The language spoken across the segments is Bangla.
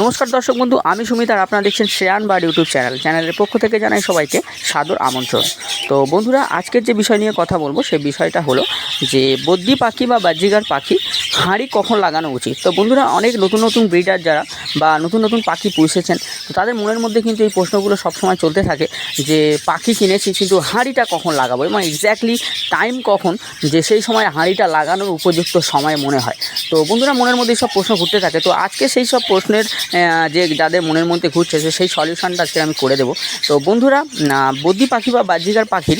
নমস্কার দর্শক বন্ধু, আমি সুমিত আর আপনারা দেখছেন শ্রেয়ান বার্ড ইউটিউব চ্যানেল। চ্যানেলের পক্ষ থেকে জানাই সবাইকে সাদর আমন্ত্রণ। তো বন্ধুরা, আজকের যে বিষয় নিয়ে কথা বলব সেই বিষয়টা হলো যে বদ্যি পাখি বা বাহ্যিকার পাখি, হাঁড়ি কখন লাগানো উচিত? তো বন্ধুরা, অনেক নতুন নতুন ব্রিডার যারা বা নতুন নতুন পাখি পুষেছেন, তো তাদের মনের মধ্যে কিন্তু এই প্রশ্নগুলো সবসময় চলতে থাকে যে পাখি কিনেছি, কিন্তু হাঁড়িটা কখন লাগাবো এবং এক্স্যাক্টলি টাইম কখন যে সেই সময় হাঁড়িটা লাগানোর উপযুক্ত সময় মনে হয়। তো বন্ধুরা, মনের মধ্যে সব প্রশ্ন ঘুরতে থাকে। তো আজকে সেই সব প্রশ্নের যে যাদের মনের মধ্যে ঘুরছে সেই সলিউশনটা আজকে আমি করে দেবো। তো বন্ধুরা বদ্যি পাখি বা বাহ্যিকার পাখির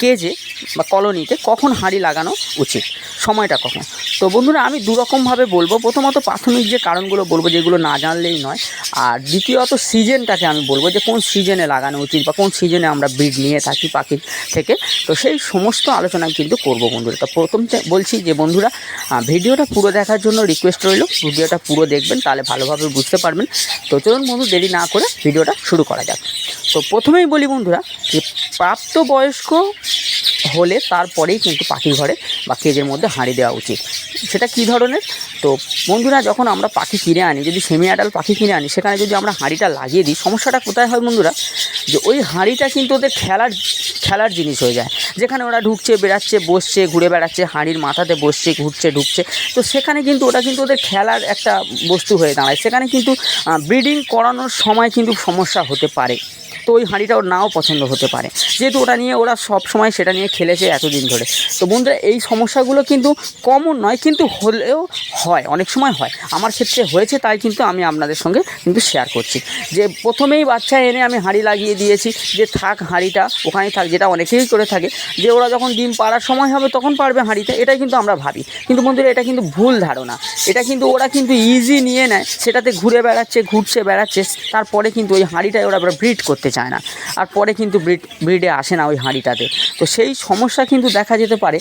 কেজে বা কলোনিতে কখন হাঁড়ি লাগানো উচিত? সময়টা কখন? তো বন্ধুরা, আমি দুরকমভাবে বলব। প্রথমত প্রাথমিক যে কারণগুলো বলব, যেগুলো না জানলেই নয়। আর দ্বিতীয়ত সিজনটাকে আমি বলব যে, কোন সিজনে লাগানো উচিত বা কোন সিজনে আমরা ব্রিড নিয়ে থাকি পাখির থেকে। তো সেই সমস্ত আলোচনা কিন্তু করব বন্ধুরা। তো প্রথম বলছি যে, বন্ধুরা ভিডিওটা পুরো দেখার জন্য রিকোয়েস্ট রইল। ভিডিওটা পুরো দেখবেন, তাহলে ভালোভাবে বুঝতে পারবেন। তো চলুন বন্ধু, দেরি না করে ভিডিওটা শুরু করা যাক। তো প্রথমেই বলি বন্ধুরা, যে প্রাপ্তবয়স্ক হলে তারপরেই কিন্তু পাখির ঘরে বা কেজের মধ্যে হাঁড়ি দেওয়া উচিত। সেটা কী ধরনের? তো বন্ধুরা, যখন আমরা পাখি কিনে আনি, যদি সেমি অ্যাডাল পাখি কিনে আনি, সেখানে যদি আমরা হাঁড়িটা লাগিয়ে দিই, সমস্যাটা কোথায় হয় বন্ধুরা? যে ওই হাঁড়িটা কিন্তু ওদের খেলার খেলার জিনিস হয়ে যায়। যেখানে ওরা ঢুকছে, বেড়াচ্ছে, বসছে, ঘুরে বেড়াচ্ছে, হাঁড়ির মাথাতে বসছে, ঘুরছে, ঢুকছে, তো সেখানে কিন্তু ওটা কিন্তু ওদের খেলার একটা বস্তু হয়ে দাঁড়ায়। সেখানে কিন্তু ব্রিডিং করানোর সময় কিন্তু সমস্যা হতে পারে। তো ওই হাঁড়িটা ওর নাও পছন্দ হতে পারে। যেহেতু ওটা নিয়ে ওরা সব সময় সেটা নিয়ে খেলেছে এতদিন ধরে। তো বন্ধুরা, এই সমস্যাগুলো কিন্তু কমন নয়, কিন্তু হলেও হয়, অনেক সময় হয়। আমার ক্ষেত্রে হয়েছে তাই কিন্তু আমি আপনাদের সঙ্গে কিন্তু শেয়ার করছি। যে প্রথমেই বাচ্চা এনে আমি হাঁড়ি লাগিয়ে দিয়েছি, যে থাক হাঁড়িটা ওখানেই থাক, যেটা অনেকেই করে থাকে, যে ওরা যখন ডিম পাড়ার সময় হবে তখন পারবে হাঁড়িতে, এটাই কিন্তু আমরা ভাবি। কিন্তু বন্ধুরা, এটা কিন্তু ভুল ধারণা। এটা কিন্তু ওরা কিন্তু ইজি নিয়ে নেয়, সেটাতে ঘুরে বেড়াচ্ছে, ঘুরছে, বেড়াচ্ছে, তারপরে কিন্তু ওই হাঁড়িটায় ওরা ব্রিড করতে চায়। না। আর পরে কিন্তু ব্রিড ব্রিডে আসে না ওই হাঁড়িটাতে। তো সেই সমস্যা কিন্তু দেখা যেতে পারে।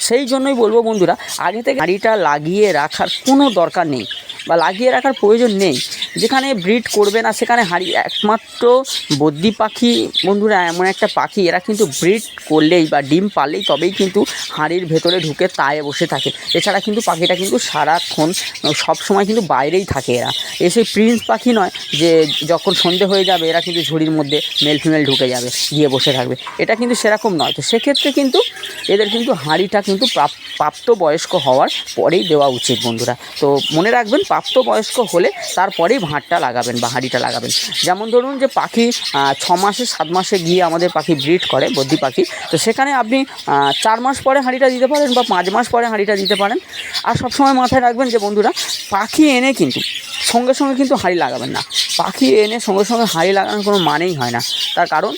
সেই জন্যই বলব বন্ধুরা, আগে থেকে হাঁড়িটা লাগিয়ে রাখার কোনো দরকার নেই। বা লাগিয়ে রাখার প্রয়োজন নেই। যেখানে ব্রিড করবে না, সেখানে হাঁড়ি, একমাত্র বদ্যি পাখি, বন্ধুরা, এমন একটা পাখি, এরা কিন্তু ব্রিড করলেই বা ডিম পারলেই তবেই কিন্তু হাঁড়ির ভেতরে ঢুকে তায়ে বসে থাকে। এছাড়া কিন্তু পাখিটা কিন্তু সারাক্ষণ, সব সময় কিন্তু বাইরেই থাকে এরা। এসে প্রিন্স পাখি নয় যে যখন সন্ধে হয়ে যাবে, এরা কিন্তু ঝুড়ির মধ্যে মেল ফিমেল ঢুকে যাবে, গিয়ে বসে থাকবে। এটা কিন্তু সেরকম নয়। তো সেক্ষেত্রে কিন্তু এদের কিন্তু হাঁড়িটা কিন্তু প্রাপ- প্রাপ্তবয়স্ক হওয়ার পরেই দেওয়া উচিত, বন্ধুরা। তো মনে রাখবেন প্রাপ্তবয়স্ক হলে তারপরেই ভাঁড়টা লাগাবেন বা হাঁড়িটা লাগাবেন। যেমন ধরুন যে পাখি ছ মাসে, সাত মাসে গিয়ে আমাদের পাখি ব্রিড করে বদ্যি পাখি। তো সেখানে আপনি চার মাস পরে হাঁড়িটা দিতে পারেন বা পাঁচ মাস পরে হাঁড়িটা দিতে পারেন। আর সবসময় মাথায় রাখবেন যে বন্ধুরা, পাখি এনে কিন্তু, সঙ্গে সঙ্গে কিন্তু হাঁড়ি লাগাবেন না। পাখি এনে সঙ্গে সঙ্গে হাঁড়ি লাগানোর কোনো মানেই হয় না। তার কারণ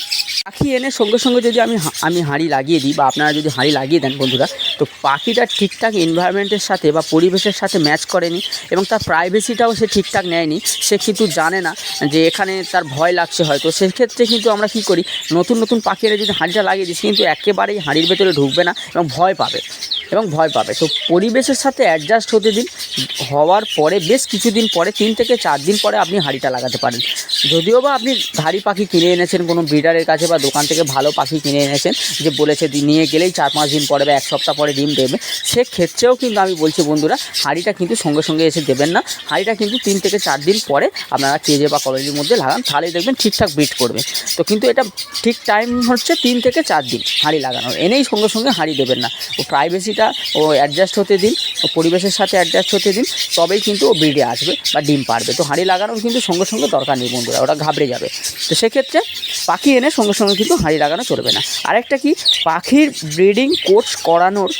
পাখি এনে সঙ্গে সঙ্গে যদি আমি আমি হাঁড়ি লাগিয়ে দিই বা আপনারা যদি হাঁড়ি লাগিয়ে দেন বন্ধুরা, তো পাখিটা ঠিকঠাক এনভায়রনমেন্টের সাথে বা পরিবেশের সাথে ম্যাচ করেনি এবং তার প্রাইভেসিটাও সে ঠিকঠাক নেয়নি, সে কিন্তু জানে না যে এখানে তার ভয় লাগছে হয়তো। সেক্ষেত্রে কিন্তু আমরা কী করি, নতুন নতুন পাখি এনে যদি হাঁড়িটা লাগিয়ে দিই কিন্তু একেবারেই হাঁড়ির ভেতরে ঢুকবে না এবং ভয় পাবে। এবং ভয় পাবে। তো পরিবেশের সাথে অ্যাডজাস্ট হতে দিন, হওয়ার পরে বেশ কিছুদিন পরে, তিন থেকে চার দিন পরে আপনি হাঁড়িটা লাগাতে পারেন। যদিও বা আপনি ধাড়ি পাখি কিনে এনেছেন, কোনো ব্রিডারের কাছে বা দোকান থেকে ভালো পাখি কিনে এনেছেন, যে বলেছে নিয়ে গেলেই চার পাঁচ দিন পরে বা এক সপ্তাহ পরে ডিম দেবে, সেক্ষেত্রেও কিন্তু আমি বলছি বন্ধুরা, হাঁড়িটা কিন্তু সঙ্গে সঙ্গে এসে দেবেন না। হাঁড়িটা কিন্তু তিন থেকে চার দিন পরে আপনারা কেজে বা কলেজের মধ্যে লাগান, তাহলেই দেখবেন ঠিকঠাক ব্রিড করবে। তো কিন্তু এটা ঠিক টাইম হচ্ছে তিন থেকে চার দিন হাঁড়ি লাগানোর। এনেই সঙ্গে সঙ্গে হাঁড়ি দেবেন না। ও প্রাইভেসিটা ও অ্যাডজাস্ট হতে দিন, ও পরিবেশের সাথে অ্যাডজাস্ট হতে দিন, তবেই কিন্তু ও ব্রিডে আসবে বা ডিম পারবে। তো হাঁড়ি লাগানোর কিন্তু সঙ্গে সঙ্গে দরকার নেই বন্ধুরা। ওটা ঘাবড়ে যাবে। তো সেক্ষেত্রে পাখি এনে সঙ্গে সঙ্গে কিন্তু হাঁড়ি লাগানো চলবে না। আরেকটা কি, পাখির ব্রিডিং কোর্স করানোর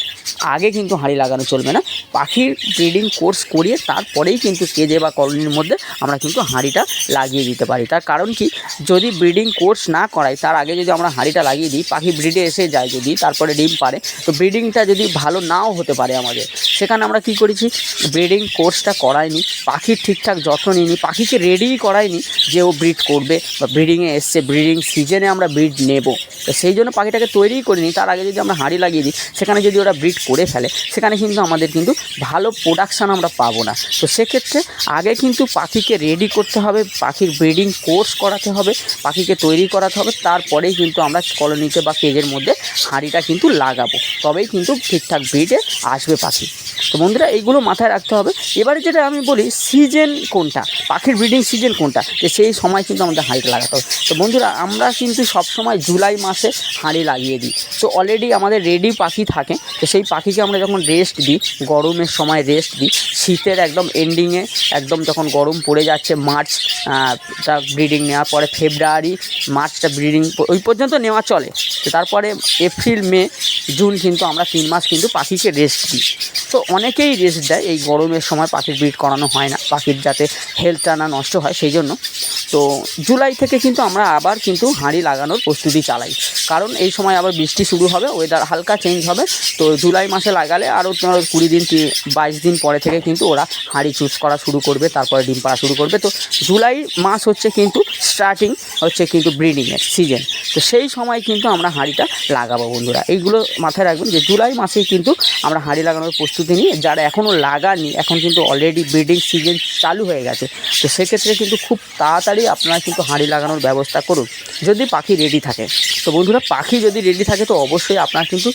আগে কিন্তু হাঁড়ি লাগানো চলবে না। পাখির ব্রিডিং কোর্স করিয়ে তারপরেই কিন্তু কেজে বা কলোনির মধ্যে আমরা কিন্তু হাঁড়িটা লাগিয়ে দিতে পারি। তার কারণ কি, যদি ব্রিডিং কোর্স না করাই, তার আগে যদি আমরা হাঁড়িটা লাগিয়ে দিই, পাখি ব্রিডে এসে যায় যদি, তারপরে ডিম পারে তো ব্রিডিংটা যদি ভালো নাও হতে পারে আমাদের, সেখানে আমরা কি করেছি ব্রিডিং কোর্সটা করাইনি, পাখির ঠিকঠাক যত্ন নিইনি, পাখিকে রেডিই করাইনি যে ব্রিড করবে বা ব্রিডিংয়ে এসছে ব্রিডিং সিজনে আমরা ব্রিড নেব। তো সেই জন্য পাখিটাকে তৈরিই করে নিই তার আগে যদি আমরা হাঁড়ি লাগিয়ে দিই, সেখানে যদি ওরা ব্রিড করে ফেলে, সেখানে কিন্তু আমাদের কিন্তু ভালো প্রোডাকশান আমরা পাবো না। তো সেক্ষেত্রে আগে কিন্তু পাখিকে রেডি করতে হবে, পাখির ব্রিডিং কোর্স করাতে হবে, পাখিকে তৈরি করাতে হবে, তারপরেই কিন্তু আমরা কলোনিতে বা কেজের মধ্যে হাঁড়িটা কিন্তু লাগাবো। তবেই কিন্তু ঠিকঠাক ঠিকঠাক ব্রিডে আসবে পাখি। তো বন্ধুরা, এইগুলো মাথায় রাখতে হবে। এবারে যেটা আমি বলি সিজন কোনটা? পাখির ব্রিডিং সিজন কোনটা? যে সেই সময় কিন্তু আমাদের হাঁড়িটা লাগাতে হবে। তো বন্ধুরা, আমরা কিন্তু সবসময় জুলাই মাসে হাঁড়ি লাগিয়ে দিই। তো অলরেডি আমাদের রেডি পাখি থাকে। তো সেই পাখিকে আমরা যখন রেস্ট দিই, গরমের সময় রেস্ট দিই, শীতের একদম এন্ডিংয়ে একদম যখন গরম পড়ে যাচ্ছে, মার্চ টা ব্রিডিং নেওয়ার পরে ফেব্রুয়ারি মার্চটা ব্রিডিং ওই পর্যন্ত নেওয়া চলে। তো তারপরে এপ্রিল, মে, জুন কিন্তু আমরা তিন মাস কিন্তু পাখিকে রেস্ট দিই। তো অনেকেই রেস্ট দেয়। এই গরমের সময় পাখির ব্রিড করানো হয় না। পাখির যাতে হেলথটা না নষ্ট হয়, সেই জন্য তো জুলাই থেকে কিন্তু আমরা আবার কিন্তু হাঁড়ি লাগানোর প্রস্তুতি চালাই। কারণ এই সময় আবার বৃষ্টি শুরু হবে ওয়েদার হালকা চেঞ্জ হবে। তো জুলাই মাসে লাগালে আরও তোমার কুড়ি দিন বাইশ দিন পরে থেকে কিন্তু ওরা হাঁড়ি চুজ করা শুরু করবে, তারপরে ডিম পাড়া শুরু করবে। তো জুলাই মাস হচ্ছে কিন্তু স্টার্টিং হচ্ছে কিন্তু ব্রিডিংয়ের সিজন তো সেই সময় কিন্তু আমরা হাঁড়িটা লাগাবো বন্ধুরা। এইগুলো মাথায় রাখবেন যে জুলাই মাসেই কিন্তু আমরা হাঁড়ি লাগানোর প্রস্তুতি নিই যারা এখনও লাগানি এখন কিন্তু অলরেডি ব্রিডিং সিজন চালু হয়ে গেছে। তো সেক্ষেত্রে কিন্তু খুব তাড়াতাড়ি আপনারা কিন্তু হাঁড়ি লাগানোর ব্যবস্থা করুন, যদি পাখি রেডি থাকে। তো বন্ধুরা, পাখি যদি রেডি থাকে, তো অবশ্যই আপনারা কিন্তু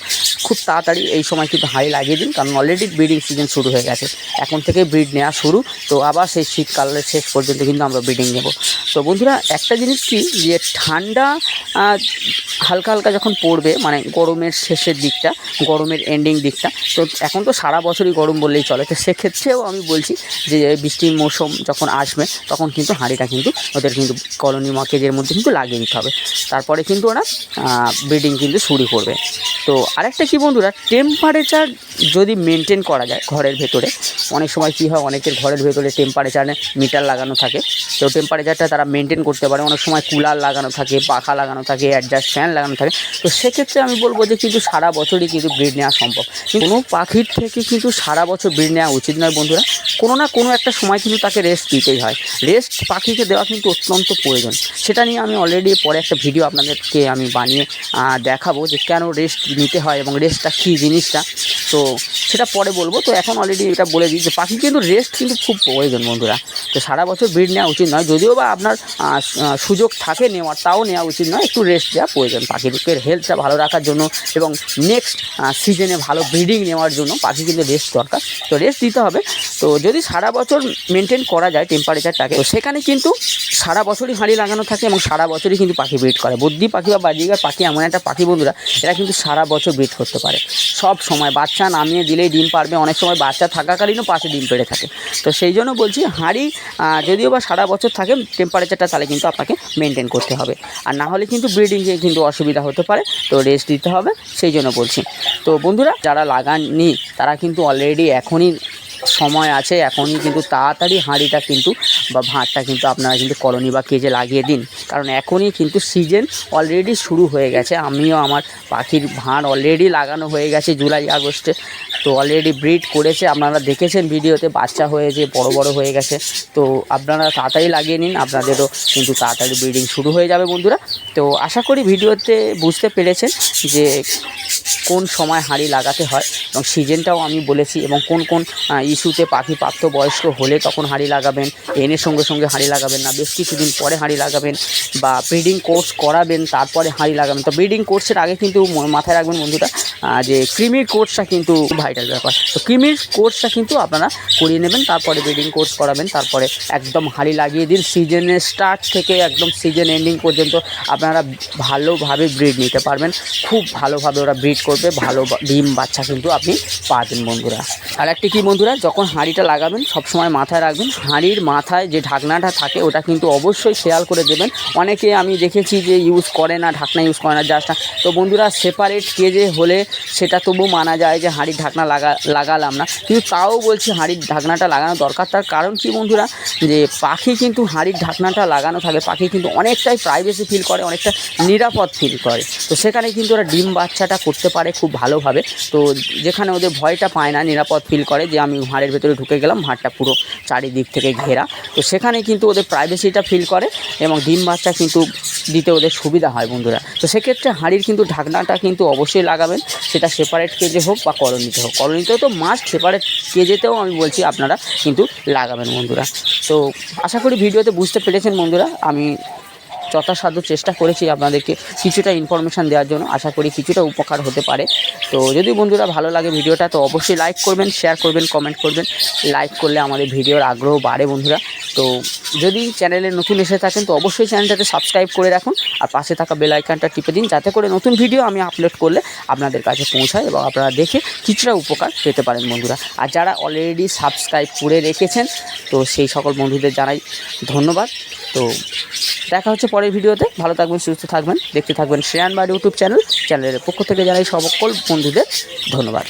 খুব তাড়াতাড়ি এই সময় কিন্তু হাঁড়ি লাগিয়ে দিন, কারণ অলরেডি ব্রিডিং সিজন শুরু হয়ে গেছে। এখন থেকে ব্রিড নেওয়া শুরু, তো আবার সেই শীতকালের শেষ পর্যন্ত কিন্তু আমরা ব্রিডিং নেব। তো বন্ধুরা, একটা জিনিস কি, যে ঠান্ডা হালকা হালকা যখন পড়বে মানে গরমের শেষের দিকটা, গরমের এন্ডিং দিকটা, তো এখন তো সারা বছরই গরম বললেই চলে। তো সেক্ষেত্রেও আমি বলছি যে, বৃষ্টির মৌসুম যখন আসবে, তখন কিন্তু হাঁড়িটা কিন্তু ওদের কিন্তু কলোনি মাকেজের মধ্যে কিন্তু লাগিয়ে দিতে হবে। তারপরে কিন্তু ওরা ব্রিডিং কিন্তু শুরু করবে। তো আরেকটা কি বন্ধুরা টেম্পারেচার যদি মেনটেন করা যায় ঘরের ভেতরে, অনেক সময় কী হয়, অনেকের ঘরের ভেতরে টেম্পারেচারে মিটার লাগানো থাকে, তো টেম্পারেচারটা তারা মেনটেন করতে পারে। অনেক সময় কুলার লাগানো থাকে, পাখা লাগানো থাকে অ্যাডজাস্ট ফ্যান লাগানো থাকে। তো সেক্ষেত্রে আমি বলব যে কিন্তু সারা বছরই কিন্তু ব্রিড নেওয়া সম্ভব। কোনো পাখির থেকে কিন্তু সারা বছর ব্রিড নেওয়া উচিত নয় বন্ধুরা। কোনো না কোনো একটা সময় কিন্তু তাকে রেস্ট দিতেই হয়। রেস্ট পাখিকে দেওয়া কিন্তু অত্যন্ত প্রয়োজন। সেটা নিয়ে আমি অলরেডি পরে একটা ভিডিও আপনাদেরকে আমি বানিয়ে দেখাবো যে কেন রেস্ট নিতে হয় এবং রেস্টটা কী জিনিসটা তো সেটা পরে বলব। তো এখন অলরেডি এটা বলে দিই যে পাখি কিন্তু রেস্ট কিন্তু খুব প্রয়োজন বন্ধুরা। তো সারা বছর ব্রিড নেওয়া উচিত নয়। যদিও বা আপনার সুযোগ থাকে নেওয়ার, তাও নেওয়া উচিত নয়। একটু রেস্ট দেওয়া প্রয়োজন পাখিদের হেলথটা ভালো রাখার জন্য এবং নেক্সট সিজনে ভালো ব্রিডিং নেওয়ার জন্য পাখি কিন্তু রেস্ট দরকার। তো রেস্ট দিতে হবে। তো যদি সারা বছর মেনটেন করা যায় টেম্পারেচারটাকে তো সেখানে কিন্তু সারা বছরই হাঁড়ি লাগানো থাকে এবং সারা বছরই কিন্তু পাখি ব্রিড করে। বুদ্ধি পাখি বা বাজিকার পাখি এমন একটা পাখি বন্ধুরা, এরা কিন্তু সারা বছর ব্রিড করতে পারে। সব সময় বাচ্চা নামিয়ে দিলেই ডিম পারবে। অনেক সময় বাচ্চা থাকাকালীনও পাশে ডিম পেড়ে থাকে। তো সেই জন্য বলছি, হাঁড়ি যদিও বা সারা বছর থাকে টেম্পারেচারটা তাহলে কিন্তু আপনাকে মেনটেন করতে হবে। আর না হলে কিন্তু ব্রিডিংয়ে কিন্তু অসুবিধা হতে পারে, তো রেস্ট দিতে হবে, সেই জন্য বলছি। তো বন্ধুরা, যারা লাগাননি, তারা কিন্তু অলরেডি এখনই সময় আছে, এখনই কিন্তু তাড়াতাড়ি হাঁড়িটা কিন্তু বা ভাঁড়টা কিন্তু আপনারা কিন্তু কলোনি বা কেজে লাগিয়ে দিন। কারণ এখনই কিন্তু সিজন অলরেডি শুরু হয়ে গেছে। আমিও আমার পাখির ভাঁড় অলরেডি লাগানো হয়ে গেছে জুলাই আগস্টে। তো অলরেডি ব্রিড করেছে। আপনারা দেখেছেন ভিডিওতে, বাচ্চা হয়েছে, বড় বড় হয়ে গেছে। তো আপনারা তাড়াতাড়ি লাগিয়ে নিন, আপনাদেরও কিন্তু তাড়াতাড়ি ব্রিডিং শুরু হয়ে যাবে বন্ধুরা। তো আশা করি ভিডিওতে বুঝতে পেরেছেন যে কোন সময় হাঁড়ি লাগাতে হয় এবং সিজনটাও আমি বলেছি এবং কোন কোন ইস্যুতে পাখি প্রাপ্তবয়স্ক হলে তখন হাঁড়ি লাগাবেন এনের সঙ্গে সঙ্গে হাঁড়ি লাগাবেন না, বেশ কিছুদিন পরে হাঁড়ি লাগাবেন বা ব্রিডিং কোর্স করাবেন, তারপরে হাঁড়ি লাগাবেন। তো ব্রিডিং কোর্সের আগে কিন্তু মাথায় রাখবেন বন্ধুরা যে ক্রিমির কোর্সটা কিন্তু ভাইটাল ব্যাপার। তো ক্রিমির কোর্সটা কিন্তু আপনারা করিয়ে নেবেন, তারপরে ব্রিডিং কোর্স করাবেন, তারপরে একদম হাঁড়ি লাগিয়ে দিন। সিজনের স্টার্ট থেকে একদম সিজন এন্ডিং পর্যন্ত আপনারা ভালোভাবে ব্রিড নিতে পারবেন। খুব ভালোভাবে ওরা ব্রিড করবে, ভালো ডিম বাচ্চা কিন্তু আপনি পাবেন বন্ধুরা। আর একটি কী বন্ধুরা, যখন হাঁড়িটা লাগাবেন, সবসময় মাথায় রাখবেন, হাঁড়ির মাথায় যে ঢাকনাটা থাকে, ওটা কিন্তু অবশ্যই খেয়াল করে দেবেন। অনেকে আমি দেখেছি যে ইউজ করে না, ঢাকনা ইউজ করে না জাস্ট তো বন্ধুরা সেপারেট কেজে হলে সেটা তবু মানা যায় যে হাঁড়ির ঢাকনা লাগা, লাগালাম না। কিন্তু তাও বলছি হাঁড়ির ঢাকনাটা লাগানো দরকার। তার কারণ কি বন্ধুরা? যে পাখি কিন্তু হাঁড়ির ঢাকনাটা লাগানো থাকে। পাখি কিন্তু অনেকটাই প্রাইভেসি ফিল করে, অনেকটা নিরাপদ ফিল করে। তো সেখানে কিন্তু ওরা ডিম বাচ্চাটা করতে পারে খুব ভালোভাবে। তো যেখানে ওদের ভয়টা পায় না, নিরাপদ ফিল করে যে আমি হাড়ের ভেতরে ঢুকে গেলাম, হাড়টা পুরো চারিদিক থেকে ঘেরা। তো সেখানে কিন্তু ওদের প্রাইভেসিটা ফিল করে এবং ডিম বাচ্চা কিন্তু দিতে ওদের সুবিধা হয় বন্ধুরা। তো সেক্ষেত্রে হাঁড়ির কিন্তু ঢাকনাটা কিন্তু অবশ্যই লাগাবেন। সেটা সেপারেট কেজে হোক বা কলোনিতে হোক। কলোনিতেও তো মাস্ট সেপারে কে যেতেও আমি বলছি আপনারা কিন্তু লাগাবেন বন্ধুরা। তো আশা করি ভিডিওতে বুঝতে পেরেছেন বন্ধুরা, আমি যথাসাধ্য চেষ্টা করেছি আপনাদেরকে কিছুটা ইনফরমেশান দেওয়ার জন্য, আশা করি কিছুটা উপকার হতে পারে। তো যদি বন্ধুরা ভালো লাগে ভিডিওটা, তো অবশ্যই লাইক করবেন শেয়ার করবেন কমেন্ট করবেন। লাইক করলে আমাদের ভিডিওর আগ্রহ বাড়ে বন্ধুরা। তো যদি চ্যানেলে নতুন এসে থাকেন, তো অবশ্যই চ্যানেলটাকে সাবস্ক্রাইব করে রাখুন আর পাশে থাকা বেল আইকনটা টিপে দিন, যাতে করে নতুন ভিডিও আমি আপলোড করলে আপনাদের কাছে পৌঁছায় এবং আপনারা দেখে কিছুটা উপকার পেতে পারেন বন্ধুরা। আর যারা অলরেডি সাবস্ক্রাইব করে রেখেছেন, তো সেই সকল বন্ধুদের জানাই ধন্যবাদ। তো দেখা হচ্ছে পরের ভিডিওতে ভালো থাকবেন, সুস্থ থাকবেন, দেখতে থাকবেন শ্রেয়ান বাড়ি ইউটিউব চ্যানেল চ্যানেলের পক্ষ থেকে জানাই সকল বন্ধুদের ধন্যবাদ।